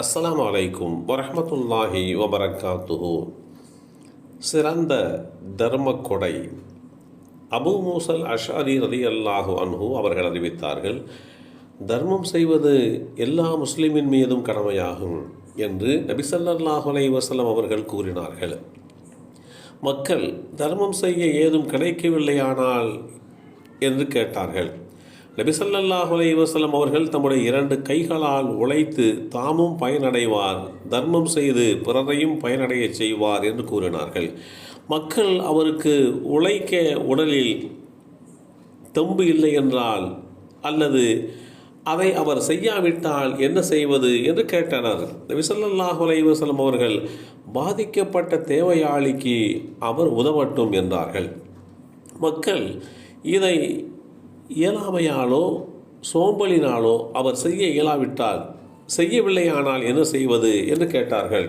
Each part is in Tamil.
அஸ்லாம் அலைக்கும் வரமத்துல்லாஹி வபரகாத்துஹு சிறந்த தர்ம கொடை அபு மூசல் அஷாரி ரதி அல்லாஹு அன்ஹு அவர்கள் அறிவித்தார்கள் தர்மம் செய்வது எல்லா முஸ்லிமின் மீதும் கடமையாகும் என்று நபிசல்லாஹு அலை வசலம் அவர்கள் கூறினார்கள். மக்கள் தர்மம் செய்ய ஏதும் கிடைக்கவில்லையானால்? என்று கேட்டார்கள். நபிசல்லாஹ் அலை வசலம் அவர்கள் தம்முடைய இரண்டு கைகளால் உழைத்து தாமும் பயனடைவார் தர்மம் செய்து பிறரையும் பயனடையச் செய்வார் என்று கூறினார்கள். மக்கள் அவருக்கு உழைக்க உடலில் தெம்பு இல்லை என்றால் அல்லது அதை அவர் செய்யாவிட்டால் என்ன செய்வது என்று கேட்டனர். நபிசல்லாஹு அலைவசலம் அவர்கள் பாதிக்கப்பட்ட தேவையாளிக்கு அவர் உதவட்டும் என்றார்கள். மக்கள் இதை இயலாமையாலோ சோம்பலினாலோ அவர் செய்ய இயலாவிட்டால் செய்யவில்லையானால் என்ன செய்வது என்று கேட்டார்கள்.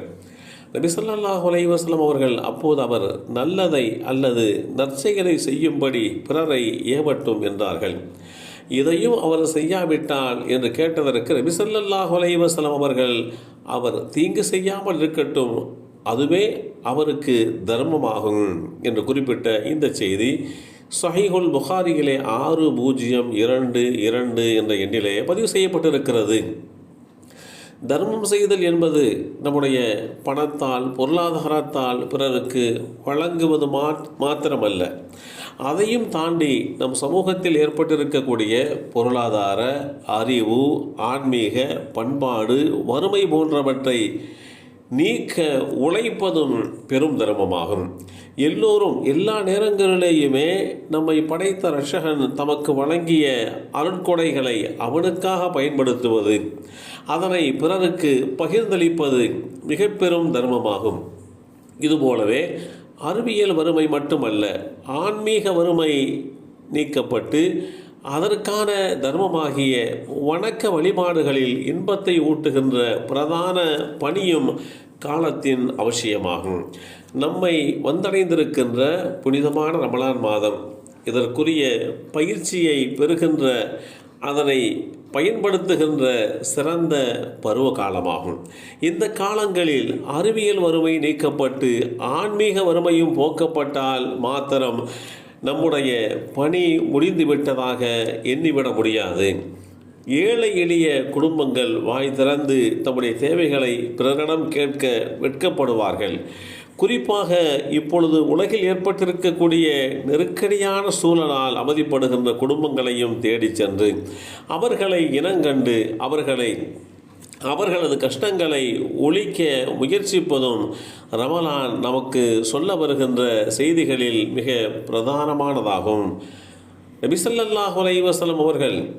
நபி ஸல்லல்லாஹு அவர்கள் அப்போது அவர் நல்லதை அல்லது நற்செயலை செய்யும்படி பிறரை ஏவட்டும் என்றார்கள். இதையும் அவர் செய்யாவிட்டால் என்று கேட்டதற்கு நபி ஸல்லல்லாஹு அவர்கள் அவர் தீங்கு செய்யாமல் இருக்கட்டும் அதுவே அவருக்கு தர்மமாகும் என்று குறிப்பிட்ட இந்த செய்தி சஹீஹுல் புகாரியிலே ஆறு பூஜ்ஜியம் இரண்டு இரண்டு என்ற எண்ணிலே பதிவு செய்யப்பட்டிருக்கிறது. தர்மம் செய்தல் என்பது நம்முடைய பணத்தால் பொருளாதாரத்தால் பிறருக்கு வழங்குவது மா மாத்திரமல்ல. அதையும் தாண்டி நம் சமூகத்தில் ஏற்பட்டிருக்கக்கூடிய பொருளாதார அறிவு ஆன்மீக பண்பாடு வறுமை போன்றவற்றை நீக்க உழைப்பதும் பெரும் தர்மமாகும். எல்லோரும் எல்லா நேரங்களிலேயுமே நம்மை படைத்த ரஷகன் தமக்கு வழங்கிய அருட்கொடைகளை அவனுக்காக பயன்படுத்துவது அதனை பிறருக்கு பகிர்ந்தளிப்பது மிக பெரும் தர்மமாகும். இதுபோலவே அறிவியல் வறுமை மட்டுமல்ல ஆன்மீக வறுமை நீக்கப்பட்டு அதற்கான தர்மமாகிய வணக்க வழிபாடுகளில் இன்பத்தை ஊட்டுகின்ற பிரதான பணியும் காலத்தின் அவசியமாகும். நம்மை வந்தடைந்திருக்கின்ற புனிதமான ரமலான் மாதம் இதற்குரிய பயிற்சியை பெறுகின்ற அதனை பயன்படுத்துகின்ற சிறந்த பருவ காலமாகும். இந்த காலங்களில் அறிவியல் வறுமை நீக்கப்பட்டு ஆன்மீக வறுமையும் போக்கப்பட்டால் மாத்திரம் நம்முடைய பணி முடிந்துவிட்டதாக எண்ணிவிட முடியாது. ஏழை எளிய குடும்பங்கள் வாய் திறந்து தம்முடைய தேவைகளை பிறரிடம் கேட்க வெட்கப்படுவார்கள். குறிப்பாக இப்பொழுது உலகில் ஏற்பட்டிருக்கக்கூடிய நெருக்கடியான சூழலால் அவதிப்படுகின்ற குடும்பங்களையும் தேடிச் சென்று அவர்களை இனங்கண்டு அவர்களை அவர்களது கஷ்டங்களை ஒழிக்க முயற்சிப்பதும் ரமலான் நமக்கு சொல்ல வருகின்ற செய்திகளில் மிக பிரதானமானதாகும். நபிசல்லாஹ் அலைவசலம் அவர்கள்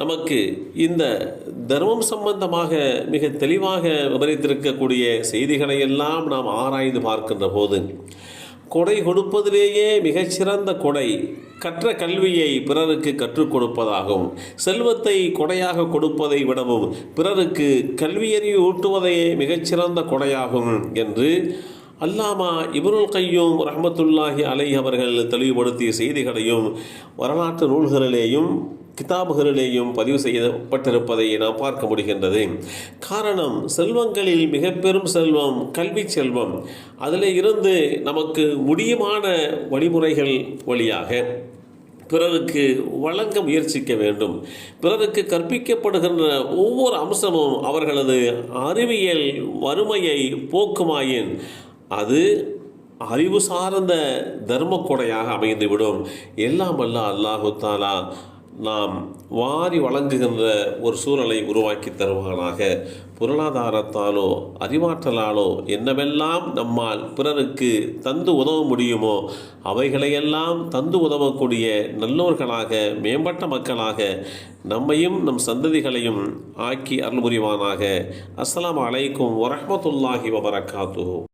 நமக்கு இந்த தர்மம் சம்பந்தமாக மிக தெளிவாக விவரித்திருக்கக்கூடிய செய்திகளை எல்லாம் நாம் ஆராய்ந்து பார்க்கின்ற போது கொடை கொடுப்பதிலேயே மிகச்சிறந்த கொடை கற்ற கல்வியை பிறருக்கு கற்றுக் கொடுப்பதாகும். செல்வத்தை கொடையாக கொடுப்பதை விடவும் பிறருக்கு கல்வியறிவு ஊட்டுவதையே மிகச்சிறந்த கொடையாகும் என்று அல்லாமா இபுருல் கையும் ரஹமத்துல்லாஹி அலை அவர்கள் தெளிவுபடுத்திய செய்திகளையும் வரலாற்று நூல்களிலேயும் கிதாபுகளிலேயும் பதிவு செய்யப்பட்டிருப்பதை நாம் பார்க்க முடிகின்றது. காரணம் செல்வங்களில் மிக பெரும் செல்வம் கல்வி செல்வம். அதில் இருந்து நமக்கு முடியுமான வழிமுறைகள் வழியாக பிறருக்கு வழங்க முயற்சிக்க வேண்டும். பிறருக்கு கற்பிக்கப்படுகின்ற ஒவ்வொரு அம்சமும் அவர்களது அறிவியல் வறுமையை போக்குமாயின் அது அறிவு சார்ந்த தர்மக்கொடையாக அமைந்துவிடும். எல்லாம் அல்ல அல்லாஹு தாலா நாம் வாரி வழங்குகின்ற ஒரு சூழலை உருவாக்கி தருவானாக பொருளாதாரத்தாலோ அறிவாற்றலாலோ என்னவெல்லாம் நம்மால் பிறருக்கு தந்து உதவ முடியுமோ அவைகளையெல்லாம் தந்து உதவக்கூடிய நல்லோர்களாக மேம்பட்ட மக்களாக நம்மையும் நம் சந்ததிகளையும் ஆக்கி அருள் புரிவானாக. அஸ்லாம் அலைக்கும் வரமத்துல்லாஹி வபரகாத்து